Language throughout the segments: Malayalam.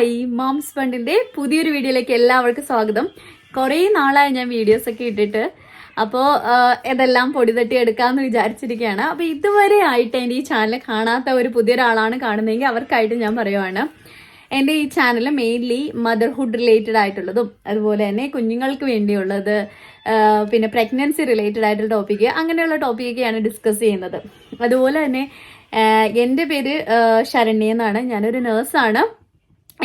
ഹായ് മോംസ് ഫണ്ടിന്റെ പുതിയൊരു വീഡിയോയിലേക്ക് എല്ലാവർക്കും സ്വാഗതം. കുറേ നാളായി ഞാൻ വീഡിയോസ് ഒക്കെ ഇട്ടിട്ട്. അപ്പോൾ ഇതെല്ലാം പൊടി തട്ടി എടുക്കാമെന്ന് വിചാരിച്ചിരിക്കുകയാണ്. അപ്പോൾ ഇതുവരെ ആയിട്ട് എന്റെ ഈ ചാനൽ കാണാത്ത ഒരു പുതിയൊരാളാണ് കാണുന്നതെങ്കിൽ അവർക്കായിട്ട് ഞാൻ പറയുവാണ്. എന്റെ ഈ ചാനൽ മെയിൻലി മദർഹുഡ് റിലേറ്റഡ് ആയിട്ടുള്ളതും അതുപോലെ തന്നെ കുഞ്ഞുങ്ങൾക്ക് വേണ്ടിയുള്ളത് പിന്നെ പ്രഗ്നൻസി റിലേറ്റഡ് ആയിട്ടുള്ള ടോപ്പിക്ക് അങ്ങനെയുള്ള ടോപ്പിക്കൊക്കെയാണ് ഡിസ്കസ് ചെയ്യുന്നത്. അതുപോലെ തന്നെ എന്റെ പേര് ശരണ്യ എന്നാണ്. ഞാനൊരു നേഴ്സാണ്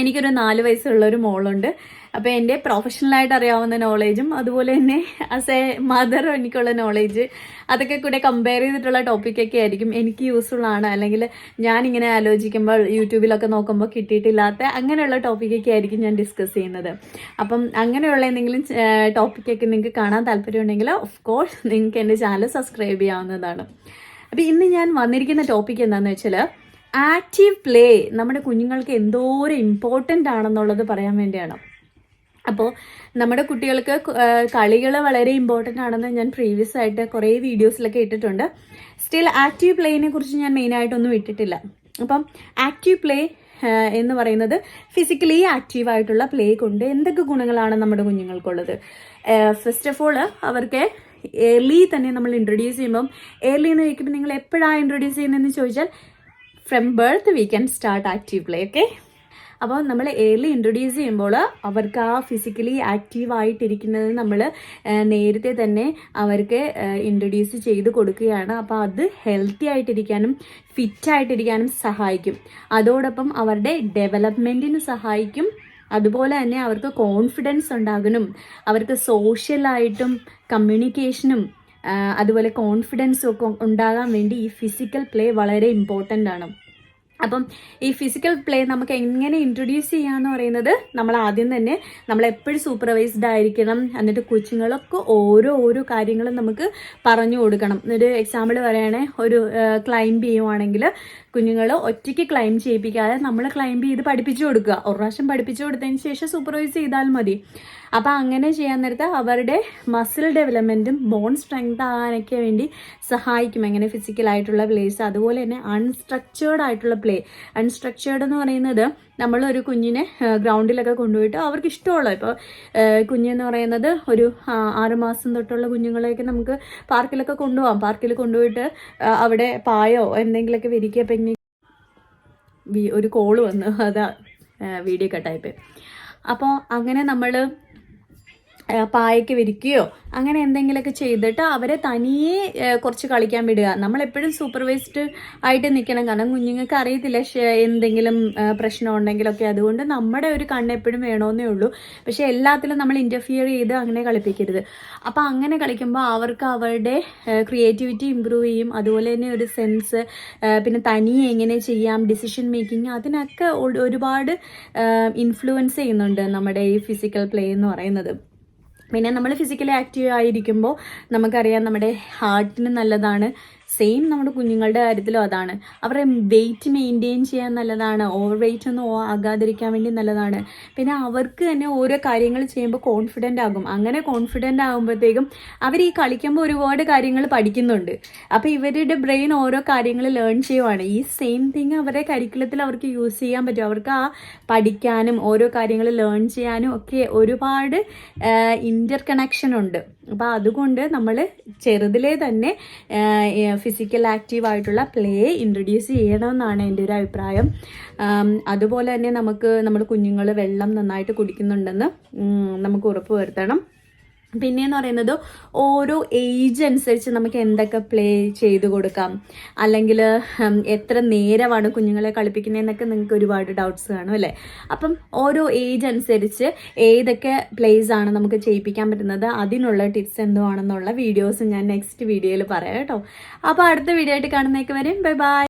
എനിക്കൊരു നാല് വയസ്സുള്ള ഒരു മോളുണ്ട്. അപ്പോൾ എന്റെ പ്രൊഫഷണലായിട്ട് അറിയാവുന്ന നോളേജും അതുപോലെ തന്നെ ആസ് എ മദർ എനിക്കുള്ള നോളേജ് അതൊക്കെ കൂടെ കമ്പയർ ചെയ്തിട്ടുള്ള ടോപ്പിക്കൊക്കെ ആയിരിക്കും. എനിക്ക് യൂസ്ഫുൾ ആണ്. അല്ലെങ്കിൽ ഞാൻ ഞാനിങ്ങനെ ആലോചിക്കുമ്പോൾ യൂട്യൂബിലൊക്കെ നോക്കുമ്പോൾ കിട്ടിയിട്ടില്ലാത്ത അങ്ങനെയുള്ള ടോപ്പിക്കൊക്കെ ആയിരിക്കും ഞാൻ ഡിസ്കസ് ചെയ്യുന്നത്. അപ്പം അങ്ങനെയുള്ള എന്തെങ്കിലും ടോപ്പിക്കൊക്കെ നിങ്ങൾക്ക് കാണാൻ താല്പര്യമുണ്ടെങ്കിൽ ഓഫ് കോഴ്സ് നിങ്ങൾക്ക് എന്റെ ചാനൽ സബ്സ്ക്രൈബ് ചെയ്യാവുന്നതാണ്. അപ്പോൾ ഇന്ന് ഞാൻ വന്നിരിക്കുന്ന ടോപ്പിക് എന്താണെന്ന് വെച്ചാൽ ആക്റ്റീവ് പ്ലേ നമ്മുടെ കുഞ്ഞുങ്ങൾക്ക് എന്തോരം ഇമ്പോർട്ടന്റ് ആണെന്നുള്ളത് പറയാൻ വേണ്ടിയാണ്. അപ്പോൾ നമ്മുടെ കുട്ടികൾക്ക് കളികൾ വളരെ ഇമ്പോർട്ടന്റ് ആണെന്ന് ഞാൻ പ്രീവിയസ് ആയിട്ട് കുറേ വീഡിയോസിലൊക്കെ ഇട്ടിട്ടുണ്ട്. സ്റ്റിൽ ആക്റ്റീവ് പ്ലേനെ കുറിച്ച് ഞാൻ മെയിനായിട്ടൊന്നും ഇട്ടിട്ടില്ല. അപ്പം ആക്റ്റീവ് പ്ലേ എന്ന് പറയുന്നത് ഫിസിക്കലി ആക്റ്റീവ് ആയിട്ടുള്ള പ്ലേ കൊണ്ട് എന്തൊക്കെ ഗുണങ്ങളാണ് നമ്മുടെ കുഞ്ഞുങ്ങൾക്കുള്ളത്? ഫസ്റ്റ് ഓഫ് ഓൾ അവർക്ക് ഏർലി തന്നെ നമ്മൾ ഇൻട്രൊഡ്യൂസ് ചെയ്യുമ്പം ഏർലി എന്ന് ചോദിക്കുമ്പോൾ നിങ്ങൾ എപ്പോഴാണ് ഇൻട്രൊഡ്യൂസ് ചെയ്യുന്നതെന്ന് ചോദിച്ചാൽ from birth we can start active play okay അപ്പോൾ നമ്മൾ ഏർലി ഇൻട്രൊഡ്യൂസ് ചെയ്യുമ്പോൾ അവർക്ക് ആ ഫിസിക്കലി ആക്റ്റീവ് ആയിട്ടിരിക്കുന്നത് നമ്മൾ നേരത്തെ തന്നെ അവർക്ക് ഇൻട്രൊഡ്യൂസ് ചെയ്ത് കൊടുക്കുകയാണ്. അപ്പോൾ അത് ഹെൽത്തി ആയിട്ടിരിക്കാനും ഫിറ്റ് ആയിട്ടിരിക്കാനും സഹായിക്കും. അതോടൊപ്പം അവരുടെ ഡെവലപ്മെന്റിന് സഹായിക്കും. അതുപോലെ തന്നെ അവർക്ക് കോൺഫിഡൻസ് ഉണ്ടാകാനും അവർക്ക് സോഷ്യലായിട്ടും കമ്മ്യൂണിക്കേഷനും അതുപോലെ കോൺഫിഡൻസും ഒക്കെ ഉണ്ടാകാൻ വേണ്ടി ഈ ഫിസിക്കൽ പ്ലേ വളരെ ഇമ്പോർട്ടന്റ് ആണ്. അപ്പം ഈ ഫിസിക്കൽ പ്ലേ നമുക്ക് എങ്ങനെ ഇൻട്രൊഡ്യൂസ് ചെയ്യാന്ന് പറയുന്നത് നമ്മൾ ആദ്യം തന്നെ നമ്മൾ എപ്പോഴും സൂപ്പർവൈസ്ഡ് ആയിരിക്കണം. എന്നിട്ട് കൊച്ചുങ്ങളൊക്കെ ഓരോ ഓരോ കാര്യങ്ങളും നമുക്ക് പറഞ്ഞു കൊടുക്കണം. ഒരു എക്സാമ്പിൾ പറയുകയാണെ ഒരു ക്ലൈംബ് ചെയ്യുവാണെങ്കിൽ കുഞ്ഞുങ്ങൾ ഒറ്റയ്ക്ക് ക്ലൈംബ് ചെയ്യിപ്പിക്കാതെ നമ്മൾ ക്ലൈംബ് ചെയ്ത് പഠിപ്പിച്ചു കൊടുക്കുക. ഒരു പ്രാവശ്യം പഠിപ്പിച്ചു കൊടുത്തതിന് ശേഷം സൂപ്പർവൈസ് ചെയ്താൽ മതി. അപ്പോൾ അങ്ങനെ ചെയ്യാൻ നേരത്ത് അവരുടെ മസിൽ ഡെവലപ്മെന്റും ബോൺ സ്ട്രെങ്ത് ആകാനൊക്കെ വേണ്ടി സഹായിക്കും. എങ്ങനെ ഫിസിക്കലായിട്ടുള്ള പ്ലേസ് അതുപോലെ തന്നെ അൺസ്ട്രക്ചേർഡ് ആയിട്ടുള്ള പ്ലേ അൺസ്ട്രക്ചേർഡ് എന്ന് പറയുന്നത് നമ്മൾ ഒരു കുഞ്ഞിനെ ഗ്രൗണ്ടിലൊക്കെ കൊണ്ടുപോയിട്ട് അവർക്ക് ഇഷ്ടമുള്ള ഇപ്പോൾ കുഞ്ഞെന്ന് പറയുന്നത് ഒരു ആറുമാസം ആറ് മാസം തൊട്ടുള്ള കുഞ്ഞുങ്ങളെയൊക്കെ നമുക്ക് പാർക്കിലൊക്കെ കൊണ്ടുപോകാം. പാർക്കിൽ കൊണ്ടുപോയിട്ട് അവിടെ പായോ എന്തെങ്കിലുമൊക്കെ വിരിക്കുക പെങ്ങി ഒരു കോൾ വന്നു. അതാ വീഡിയോ കട്ടായിപ്പോയി അപ്പോൾ അങ്ങനെ നമ്മൾ പായയ്ക്ക് വിരിക്കുകയോ അങ്ങനെ എന്തെങ്കിലുമൊക്കെ ചെയ്തിട്ട് അവരെ തനിയെ കുറച്ച് കളിക്കാൻ വിടുക. നമ്മളെപ്പോഴും സൂപ്പർവൈസ്ഡ് ആയിട്ട് നിൽക്കണം. കാരണം കുഞ്ഞുങ്ങൾക്ക് അറിയത്തില്ല എന്തെങ്കിലും പ്രശ്നം ഉണ്ടെങ്കിലൊക്കെ. അതുകൊണ്ട് നമ്മുടെ ഒരു കണ്ണ് എപ്പോഴും വേണമെന്നേ ഉള്ളൂ. പക്ഷെ എല്ലാത്തിലും നമ്മൾ ഇന്റർഫിയർ ചെയ്ത് അങ്ങനെ കളിപ്പിക്കരുത്. അപ്പോൾ അങ്ങനെ കളിക്കുമ്പോൾ അവർക്ക് അവരുടെ ക്രിയേറ്റിവിറ്റി ഇമ്പ്രൂവ് ചെയ്യും. അതുപോലെ തന്നെ ഒരു സെൻസ് പിന്നെ തനിയെ എങ്ങനെ ചെയ്യാം ഡിസിഷൻ മേക്കിംഗ് അതിനൊക്കെ ഒരുപാട് ഇൻഫ്ലുവൻസ് ചെയ്യുന്നുണ്ട് നമ്മുടെ ഈ ഫിസിക്കൽ പ്ലേ എന്ന് പറയുന്നത്. പിന്നെ നമ്മൾ ഫിസിക്കലി ആക്റ്റീവ് ആയിരിക്കുമ്പോൾ നമുക്കറിയാം നമ്മുടെ ഹാർട്ടിന് നല്ലതാണ്. സെയിം നമ്മുടെ കുഞ്ഞുങ്ങളുടെ കാര്യത്തിലും അതാണ്. അവരുടെ വെയിറ്റ് മെയിന്റെയിൻ ചെയ്യാൻ നല്ലതാണ് ഓവർ വെയിറ്റ് ഒന്നും ആകാതിരിക്കാൻ വേണ്ടി നല്ലതാണ്. പിന്നെ അവർക്ക് തന്നെ ഓരോ കാര്യങ്ങൾ ചെയ്യുമ്പോൾ കോൺഫിഡന്റ് ആകും. അങ്ങനെ കോൺഫിഡന്റ് ആകുമ്പോഴത്തേക്കും അവർ ഈ കളിക്കുമ്പോൾ ഒരുപാട് കാര്യങ്ങൾ പഠിക്കുന്നുണ്ട്. അപ്പോൾ ഇവരുടെ ബ്രെയിൻ ഓരോ കാര്യങ്ങൾ ലേൺ ചെയ്യുവാണ്. ഈ സെയിം തിങ് അവരുടെ കരിക്കുലത്തിൽ അവർക്ക് യൂസ് ചെയ്യാൻ പറ്റും. അവർക്ക് ആ പഠിക്കാനും ഓരോ കാര്യങ്ങൾ ലേൺ ചെയ്യാനും ഒക്കെ ഒരുപാട് ഇന്റർ കണക്ഷൻ ഉണ്ട്. അപ്പോൾ അതുകൊണ്ട് നമ്മൾ ചെറുതിലേ തന്നെ ഫിസിക്കൽ ആക്റ്റീവ് ആയിട്ടുള്ള പ്ലേ ഇൻട്രൊഡ്യൂസ് ചെയ്യണമെന്നാണ് എന്റെ ഒരു അഭിപ്രായം. അതുപോലെ തന്നെ നമുക്ക് നമ്മൾ കുഞ്ഞുങ്ങൾ വെള്ളം നന്നായിട്ട് കുടിക്കുന്നുണ്ടെന്ന് നമുക്ക് ഉറപ്പ് വരുത്തണം. പിന്നെയെന്ന് പറയുന്നത് ഓരോ ഏജ് അനുസരിച്ച് നമുക്ക് എന്തൊക്കെ പ്ലേ ചെയ്ത് കൊടുക്കാം. അല്ലെങ്കിൽ എത്ര നേരമാണ് കുഞ്ഞുങ്ങളെ കളിപ്പിക്കുന്നതെന്നൊക്കെ നിങ്ങൾക്ക് ഒരുപാട് ഡൗട്ട്സ് കാണും അല്ലേ? അപ്പം ഓരോ ഏജ് അനുസരിച്ച് ഏതൊക്കെ പ്ലേസ് ആണ് നമുക്ക് ചെയ്യിപ്പിക്കാൻ പറ്റുന്നത് അതിനുള്ള ടിപ്സ് എന്തുവാണെന്നുള്ള വീഡിയോസ് ഞാൻ നെക്സ്റ്റ് വീഡിയോയിൽ പറയാം കേട്ടോ. അപ്പോൾ അടുത്ത വീഡിയോ ആയിട്ട് കാണുന്നേക്ക് വരും ബൈ ബൈ